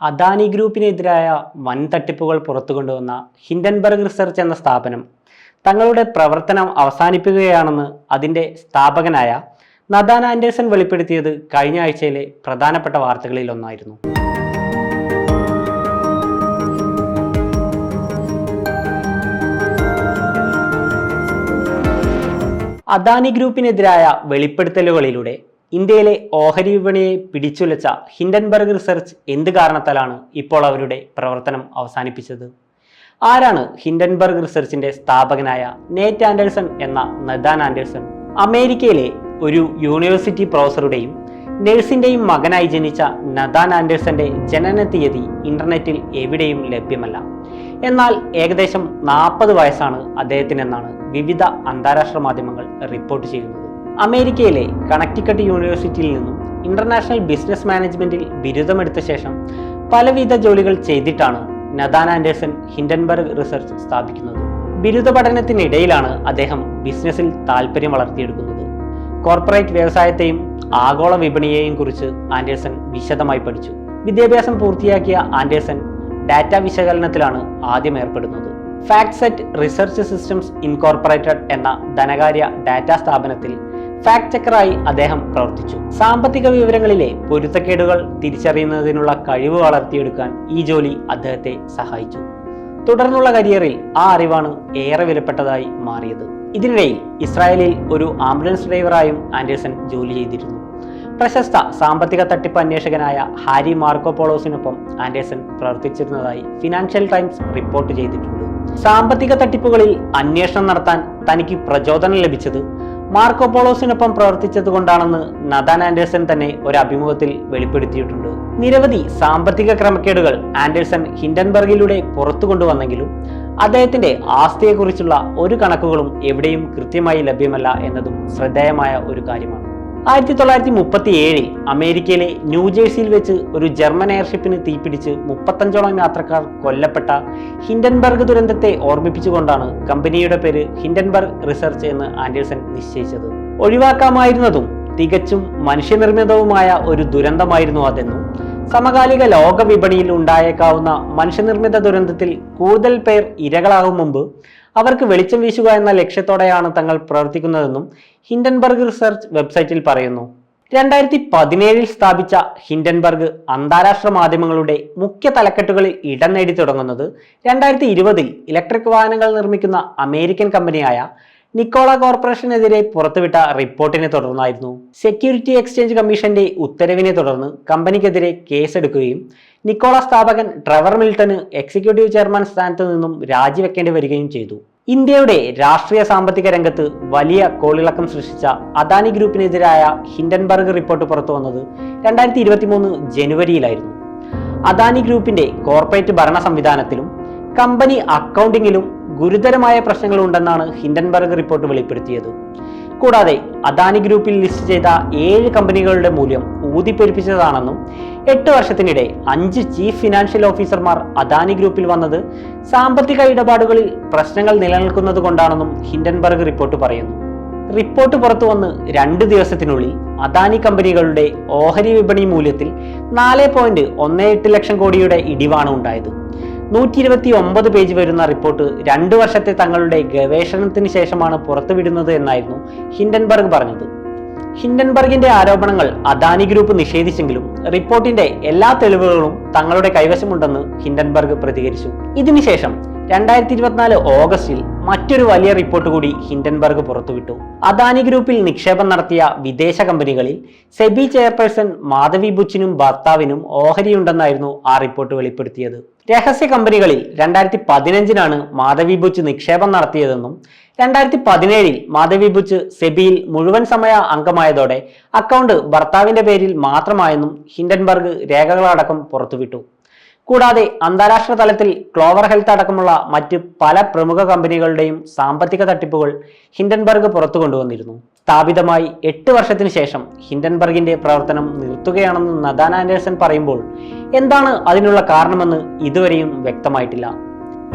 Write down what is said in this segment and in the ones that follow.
അദാനി ഗ്രൂപ്പിനെതിരായ വൻ തട്ടിപ്പുകൾ പുറത്തുകൊണ്ടുവന്ന Hindenburg research എന്ന സ്ഥാപനം തങ്ങളുടെ പ്രവർത്തനം അവസാനിപ്പിക്കുകയാണെന്ന് അതിന്റെ സ്ഥാപകനായ നദാൻ ആൻഡേഴ്സൺ വെളിപ്പെടുത്തിയത് കഴിഞ്ഞ ആഴ്ചയിലെ പ്രധാനപ്പെട്ട വാർത്തകളിൽ ഒന്നായിരുന്നു. അദാനി ഗ്രൂപ്പിനെതിരായ വെളിപ്പെടുത്തലുകളിലൂടെ ഇന്ത്യയിലെ ഓഹരി വിപണിയെ പിടിച്ചുലച്ച ഹിൻഡൻബർഗ് റിസർച്ച് എന്ത് കാരണത്താലാണ് ഇപ്പോൾ അവരുടെ പ്രവർത്തനം അവസാനിപ്പിച്ചത്? ആരാണ് ഹിൻഡൻബർഗ് റിസർച്ചിന്റെ സ്ഥാപകനായ നേറ്റ് ആൻഡേഴ്സൺ എന്ന നദാൻ ആൻഡേഴ്സൺ? അമേരിക്കയിലെ ഒരു യൂണിവേഴ്സിറ്റി പ്രൊഫസറുടെയും നഴ്സിന്റെയും മകനായി ജനിച്ച നദാൻ ആൻഡേഴ്സന്റെ ജനന തീയതി ഇന്റർനെറ്റിൽ എവിടെയും ലഭ്യമല്ല. എന്നാൽ ഏകദേശം നാൽപ്പത് വയസ്സാണ് അദ്ദേഹത്തിനെന്നാണ് വിവിധ അന്താരാഷ്ട്ര മാധ്യമങ്ങൾ റിപ്പോർട്ട് ചെയ്യുന്നത്. അമേരിക്കയിലെ കണക്റ്റിക്കട്ട് യൂണിവേഴ്സിറ്റിയിൽ നിന്നും ഇന്റർനാഷണൽ ബിസിനസ് മാനേജ്മെന്റിൽ ബിരുദമെടുത്ത ശേഷം പലവിധ ജോലികൾ ചെയ്തിട്ടാണ് നദാൻ ആൻഡേഴ്സൺ ഹിൻഡൻബർഗ് റിസർച്ച് സ്ഥാപിക്കുന്നത്. ബിരുദ പഠനത്തിനിടയിലാണ് അദ്ദേഹം ബിസിനസ്സിൽ താല്പര്യം വളർത്തിയെടുക്കുന്നത്. കോർപ്പറേറ്റ് വ്യവസായത്തെയും ആഗോള വിപണിയെയും കുറിച്ച് ആൻഡേഴ്സൺ വിശദമായി പഠിച്ചു. വിദ്യാഭ്യാസം പൂർത്തിയാക്കിയ ആൻഡേഴ്സൺ ഡാറ്റ വിശകലനത്തിലാണ് ആദ്യം ഏർപ്പെടുന്നത്. FactSet research systems incorporated എന്ന ധനകാര്യ ഡാറ്റ സ്ഥാപനത്തിൽ ഫാക്ട് ചെക്കറായി അദ്ദേഹം പ്രവർത്തിച്ചു. സാമ്പത്തിക വിവരങ്ങളിലെ പൊരുത്തക്കേടുകൾ തിരിച്ചറിയുന്നതിനുള്ള കഴിവ് വളർത്തിയെടുക്കാൻ ഈ ജോലി അദ്ദേഹത്തെ സഹായിച്ചു. തുടർന്നുള്ള കരിയറിൽ ആ അറിവാണ് ഏറെ വിലപ്പെട്ടതായി മാറിയത്. ഇതിനിടയിൽ ഇസ്രായേലിൽ ഒരു ആംബുലൻസ് ഡ്രൈവറായും ആൻഡേഴ്സൺ ജോലി ചെയ്തിരുന്നു. പ്രശസ്ത സാമ്പത്തിക തട്ടിപ്പ് അന്വേഷകനായ ഹാരി മാർക്കോപോളോസിനൊപ്പം ആൻഡേഴ്സൺ പ്രവർത്തിച്ചിരുന്നതായി ഫിനാൻഷ്യൽ ടൈംസ് റിപ്പോർട്ട് ചെയ്തിട്ടുണ്ട്. സാമ്പത്തിക തട്ടിപ്പുകളിൽ അന്വേഷണം നടത്താൻ തനിക്ക് പ്രചോദനം ലഭിച്ചത് മാർക്കോപോളോസിനൊപ്പം പ്രവർത്തിച്ചത് കൊണ്ടാണെന്ന് നദാൻ ആൻഡേഴ്സൺ തന്നെ ഒരു അഭിമുഖത്തിൽ വെളിപ്പെടുത്തിയിട്ടുണ്ട്. നിരവധി സാമ്പത്തിക ക്രമക്കേടുകൾ ആൻഡേഴ്സൺ ഹിൻഡൻബർഗിലൂടെ പുറത്തു കൊണ്ടുവന്നെങ്കിലും അദ്ദേഹത്തിന്റെ ആസ്തിയെക്കുറിച്ചുള്ള ഒരു കണക്കുകളും എവിടെയും കൃത്യമായി ലഭ്യമല്ല എന്നതും ശ്രദ്ധേയമായ ഒരു കാര്യമാണ്. ആയിരത്തി തൊള്ളായിരത്തി മുപ്പത്തി ഏഴിൽ അമേരിക്കയിലെ ന്യൂജേഴ്സിയിൽ വെച്ച് ഒരു ജർമ്മൻ എയർഷിപ്പിന് തീപിടിച്ച് മുപ്പത്തഞ്ചോളം യാത്രക്കാർ കൊല്ലപ്പെട്ട ഹിൻഡൻബർഗ് ദുരന്തത്തെ ഓർമ്മിപ്പിച്ചുകൊണ്ടാണ് കമ്പനിയുടെ പേര് ഹിൻഡൻബർഗ് റിസർച്ച് എന്ന് ആൻഡേഴ്സൺ നിശ്ചയിച്ചത്. ഒഴിവാക്കാമായിരുന്നതും തികച്ചും മനുഷ്യനിർമ്മിതവുമായ ഒരു ദുരന്തമായിരുന്നു അതെന്നും സമകാലിക ലോക വിപണിയിൽ ഉണ്ടായേക്കാവുന്ന മനുഷ്യനിർമ്മിത ദുരന്തത്തിൽ കൂടുതൽ പേർ ഇരകളാകും മുമ്പ് അവർക്ക് വെളിച്ചം വീശുക എന്ന ലക്ഷ്യത്തോടെയാണ് തങ്ങൾ പ്രവർത്തിക്കുന്നതെന്നും ഹിൻഡൻബർഗ് റിസർച്ച് വെബ്സൈറ്റിൽ പറയുന്നു. രണ്ടായിരത്തി പതിനേഴിൽ സ്ഥാപിച്ച ഹിൻഡൻബർഗ് അന്താരാഷ്ട്ര മാധ്യമങ്ങളുടെ മുഖ്യ തലക്കെട്ടുകളിൽ ഇടം നേടി തുടങ്ങുന്നത് രണ്ടായിരത്തി ഇരുപതിൽ ഇലക്ട്രിക് വാഹനങ്ങൾ നിർമ്മിക്കുന്ന അമേരിക്കൻ കമ്പനിയായ നിക്കോള കോർപ്പറേഷനെതിരെ പുറത്തുവിട്ട റിപ്പോർട്ടിനെ തുടർന്നായിരുന്നു. സെക്യൂരിറ്റി എക്സ്ചേഞ്ച് കമ്മീഷന്റെ ഉത്തരവിനെ തുടർന്ന് കമ്പനിക്കെതിരെ കേസെടുക്കുകയും നിക്കോള സ്ഥാപകൻ ട്രെവർ മിൽട്ടന് എക്സിക്യൂട്ടീവ് ചെയർമാൻ സ്ഥാനത്ത് നിന്നും രാജിവെക്കേണ്ടി വരികയും ചെയ്തു. ഇന്ത്യയുടെ രാഷ്ട്രീയ സാമ്പത്തിക രംഗത്ത് വലിയ കോളിളക്കം സൃഷ്ടിച്ച അദാനി ഗ്രൂപ്പിനെതിരായ ഹിൻഡൻബർഗ് റിപ്പോർട്ട് പുറത്തു വന്നത് രണ്ടായിരത്തി ഇരുപത്തി മൂന്ന് ജനുവരിയിലായിരുന്നു. അദാനി ഗ്രൂപ്പിന്റെ കോർപ്പറേറ്റ് ഭരണ സംവിധാനത്തിലും കമ്പനി അക്കൗണ്ടിങ്ങിലും ഗുരുതരമായ പ്രശ്നങ്ങളുണ്ടെന്നാണ് ഹിൻഡൻബർഗ് റിപ്പോർട്ട് വെളിപ്പെടുത്തിയത്. കൂടാതെ അദാനി ഗ്രൂപ്പിൽ ലിസ്റ്റ് ചെയ്ത ഏഴ് കമ്പനികളുടെ മൂല്യം ഊതിപ്പെരുപ്പിച്ചതാണെന്നും എട്ട് വർഷത്തിനിടെ അഞ്ച് ചീഫ് ഫിനാൻഷ്യൽ ഓഫീസർമാർ അദാനി ഗ്രൂപ്പിൽ വന്നത് സാമ്പത്തിക ഇടപാടുകളിൽ പ്രശ്നങ്ങൾ നിലനിൽക്കുന്നത് കൊണ്ടാണെന്നും ഹിൻഡൻബർഗ് റിപ്പോർട്ട് പറയുന്നു. റിപ്പോർട്ട് പുറത്തു വന്ന് രണ്ട് ദിവസത്തിനുള്ളിൽ അദാനി കമ്പനികളുടെ ഓഹരി വിപണി മൂല്യത്തിൽ നാല് പോയിന്റ് ഒന്ന് എട്ട് ലക്ഷം കോടിയുടെ ഇടിവാണ് ഉണ്ടായത്. നൂറ്റി ഇരുപത്തി ഒമ്പത് പേജ് വരുന്ന റിപ്പോർട്ട് രണ്ടു വർഷത്തെ തങ്ങളുടെ ഗവേഷണത്തിന് ശേഷമാണ് പുറത്തുവിടുന്നത് എന്നായിരുന്നു ഹിൻഡൻബർഗ് പറഞ്ഞത്. ഹിൻഡൻബർഗിന്റെ ആരോപണങ്ങൾ അദാനി ഗ്രൂപ്പ് നിഷേധിച്ചെങ്കിലും റിപ്പോർട്ടിന്റെ എല്ലാ തെളിവുകളും തങ്ങളുടെ കൈവശമുണ്ടെന്ന് ഹിൻഡൻബർഗ് പ്രതികരിച്ചു. ഇതിനുശേഷം രണ്ടായിരത്തി ഇരുപത്തിനാല് ഓഗസ്റ്റിൽ മറ്റൊരു വലിയ റിപ്പോർട്ട് കൂടി ഹിൻഡൻബർഗ് പുറത്തുവിട്ടു. അദാനി ഗ്രൂപ്പിൽ നിക്ഷേപം നടത്തിയ വിദേശ കമ്പനികളിൽ സെബി ചെയർപേഴ്സൺ മാധവി ബുച്ചിനും ഭർത്താവിനും ഓഹരിയുണ്ടെന്നായിരുന്നു ആ റിപ്പോർട്ട് വെളിപ്പെടുത്തിയത്. രഹസ്യ കമ്പനികളിൽ രണ്ടായിരത്തി പതിനഞ്ചിനാണ് മാധവി ബുച്ച് നിക്ഷേപം നടത്തിയതെന്നും രണ്ടായിരത്തി പതിനേഴിൽ മാധവി ബുച്ച് സെബിയിൽ മുഴുവൻ സമയ അംഗമായതോടെ അക്കൗണ്ട് ഭർത്താവിന്റെ പേരിൽ മാത്രമായെന്നും ഹിൻഡൻബർഗ് രേഖകളടക്കം പുറത്തുവിട്ടു. കൂടാതെ അന്താരാഷ്ട്ര തലത്തിൽ ക്ലോവർ ഹെൽത്ത് അടക്കമുള്ള മറ്റ് പല പ്രമുഖ കമ്പനികളുടെയും സാമ്പത്തിക തട്ടിപ്പുകൾ ഹിൻഡൻബർഗ് പുറത്തു കൊണ്ടുവന്നിരുന്നു. സ്ഥാപിതമായി എട്ട് വർഷത്തിന് ശേഷം ഹിൻഡൻബർഗിന്റെ പ്രവർത്തനം നിർത്തുകയാണെന്ന് നദാൻ ആൻഡേഴ്സൺ പറയുമ്പോൾ എന്താണ് അതിനുള്ള കാരണമെന്ന് ഇതുവരെയും വ്യക്തമായിട്ടില്ല.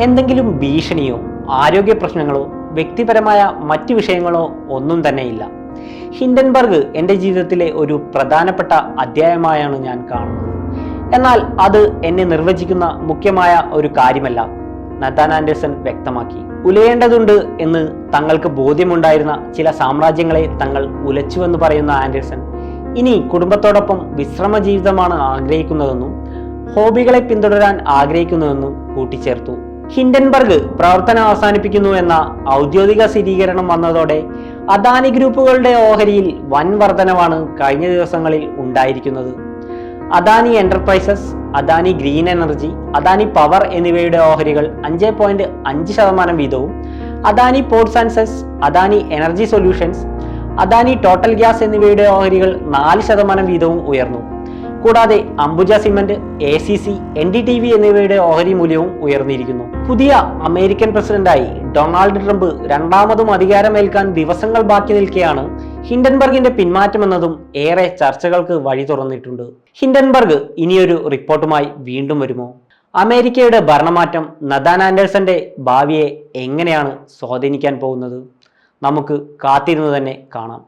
എന്തെങ്കിലും ഭീഷണിയോ ആരോഗ്യ പ്രശ്നങ്ങളോ വ്യക്തിപരമായ മറ്റു വിഷയങ്ങളോ ഒന്നും തന്നെയില്ല. ഹിൻഡൻബർഗ് എന്റെ ജീവിതത്തിലെ ഒരു പ്രധാനപ്പെട്ട അധ്യായമായാണ് ഞാൻ കാണുന്നത്. എന്നാൽ അത് എന്നെ നിർവചിക്കുന്ന മുഖ്യമായ ഒരു കാര്യമല്ല നഥാൻ ആൻഡേഴ്സൺ വ്യക്തമാക്കി. ഉലയേണ്ടതുണ്ട് എന്ന് തങ്ങൾക്ക് ബോധ്യമുണ്ടായിരുന്ന ചില സാമ്രാജ്യങ്ങളെ തങ്ങൾ ഉലച്ചുവെന്ന് പറയുന്ന ആൻഡേഴ്സൺ ഇനി കുടുംബത്തോടൊപ്പം വിശ്രമ ജീവിതമാണ് ആഗ്രഹിക്കുന്നതെന്നും ഹോബികളെ പിന്തുടരാൻ ആഗ്രഹിക്കുന്നുവെന്നും കൂട്ടിച്ചേർത്തു. ഹിൻഡൻബർഗ് പ്രവർത്തനം അവസാനിപ്പിക്കുന്നു എന്ന ഔദ്യോഗിക സ്ഥിരീകരണം വന്നതോടെ അദാനി ഗ്രൂപ്പുകളുടെ ഓഹരിയിൽ വൻ വർധനവാണ് കഴിഞ്ഞ ദിവസങ്ങളിൽ ഉണ്ടായിരിക്കുന്നത്. Adani Enterprises Adani Green Energy Adani Power എന്നിവയുടെ ഓഹരികൾ അഞ്ച് പോയിന്റ് അഞ്ച് ശതമാനം വീതവും Adani Ports and SEZ Adani Energy Solutions Adani Total Gas എന്നിവയുടെ ഓഹരികൾ നാല് ശതമാനം വീതവും ഉയർന്നു. കൂടാതെ Ambuja Cement A C C N D T V എന്നിവയുടെ ഓഹരി മൂല്യവും ഉയർന്നിരിക്കുന്നു. പുതിയ അമേരിക്കൻ പ്രസിഡന്റായി ഡൊണാൾഡ് ട്രംപ് രണ്ടാമതും അധികാരമേൽക്കാൻ ദിവസങ്ങൾ ബാക്കി നിൽക്കെയാണ് ഹിൻഡൻബർഗിന്റെ പിന്മാറ്റമെന്നതും ഏറെ ചർച്ചകൾക്ക് വഴി തുറന്നിട്ടുണ്ട്. ഹിൻഡൻബർഗ് ഇനിയൊരു റിപ്പോർട്ടുമായി വീണ്ടും വരുമോ? അമേരിക്കയുടെ ഭരണമാറ്റം നദാൻ ആൻഡേഴ്സന്റെ ഭാവിയെ എങ്ങനെയാണ് സ്വാധീനിക്കാൻ പോകുന്നത്? നമുക്ക് കാത്തിരുന്ന് തന്നെ കാണാം.